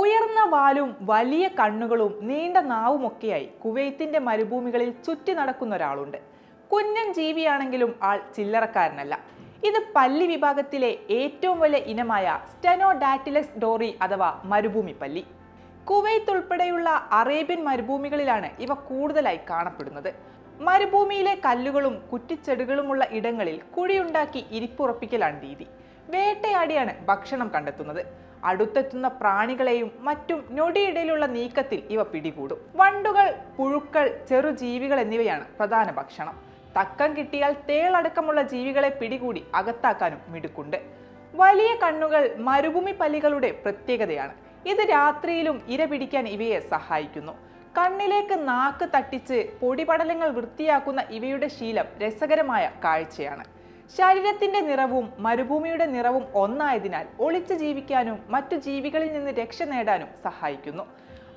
ഉയർന്ന വാലും വലിയ കണ്ണുകളും നീണ്ട നാവുമൊക്കെയായി കുവൈത്തിന്റെ മരുഭൂമികളിൽ ചുറ്റി നടക്കുന്ന ഒരാളുണ്ട്. കുഞ്ഞൻ ജീവിയാണെങ്കിലും ആൾ ചില്ലറക്കാരനല്ല. ഇത് പല്ലി വിഭാഗത്തിലെ ഏറ്റവും വലിയ ഇനമായ സ്റ്റെനോഡാറ്റിലസ് ഡോറി അഥവാ മരുഭൂമി പല്ലി. കുവൈത്ത് ഉൾപ്പെടെയുള്ള അറേബ്യൻ മരുഭൂമികളിലാണ് ഇവ കൂടുതലായി കാണപ്പെടുന്നത്. മരുഭൂമിയിലെ കല്ലുകളും കുറ്റിച്ചെടികളുമുള്ള ഇടങ്ങളിൽ കുഴിയുണ്ടാക്കി ഇരിപ്പുറപ്പിക്കലാണ് രീതി. വേട്ടയാടിയാണ് ഭക്ഷണം കണ്ടെത്തുന്നത്. അടുത്തെത്തുന്ന പ്രാണികളെയും മറ്റും ഞൊടിയിടയിലുള്ള നീക്കത്തിൽ ഇവ പിടികൂടും. വണ്ടുകൾ പുഴുക്കൾ ചെറുജീവികൾ എന്നിവയാണ് പ്രധാന ഭക്ഷണം. തക്കം കിട്ടിയാൽ തേളടക്കമുള്ള ജീവികളെ പിടികൂടി അകത്താക്കാനും മിടുക്കുണ്ട്. വലിയ കണ്ണുകൾ മരുഭൂമി പല്ലികളുടെ പ്രത്യേകതയാണ്. ഇത് രാത്രിയിലും ഇര പിടിക്കാൻ ഇവയെ സഹായിക്കുന്നു. കണ്ണിലേക്ക് നാക്ക് തട്ടിച്ച് പൊടിപടലങ്ങൾ വൃത്തിയാക്കുന്ന ഇവയുടെ ശീലം രസകരമായ കാഴ്ചയാണ്. ശരീരത്തിന്റെ നിറവും മരുഭൂമിയുടെ നിറവും ഒന്നായതിനാൽ ഒളിച്ചു ജീവിക്കാനും മറ്റു ജീവികളിൽ നിന്ന് രക്ഷ നേടാനും സഹായിക്കുന്നു.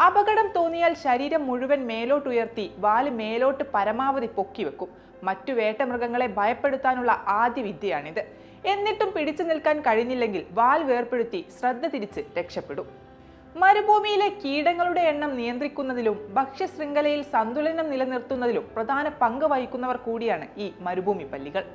അപകടം തോന്നിയാൽ ശരീരം മുഴുവൻ മേലോട്ടുയർത്തി വാൽ മേലോട്ട് പരമാവധി പൊക്കി വെക്കും. മറ്റു വേട്ടമൃഗങ്ങളെ ഭയപ്പെടുത്താനുള്ള ആദ്യ വിദ്യയാണിത്. എന്നിട്ടും പിടിച്ചു നിൽക്കാൻ കഴിഞ്ഞില്ലെങ്കിൽ വാൽ വേർപ്പെടുത്തി ശ്രദ്ധ തിരിച്ച് രക്ഷപ്പെടും. മരുഭൂമിയിലെ കീടങ്ങളുടെ എണ്ണം നിയന്ത്രിക്കുന്നതിലും ഭക്ഷ്യശൃംഖലയിൽ സന്തുലനം നിലനിർത്തുന്നതിലും പ്രധാന പങ്ക് വഹിക്കുന്നവർ കൂടിയാണ് ഈ മരുഭൂമി പല്ലികൾ.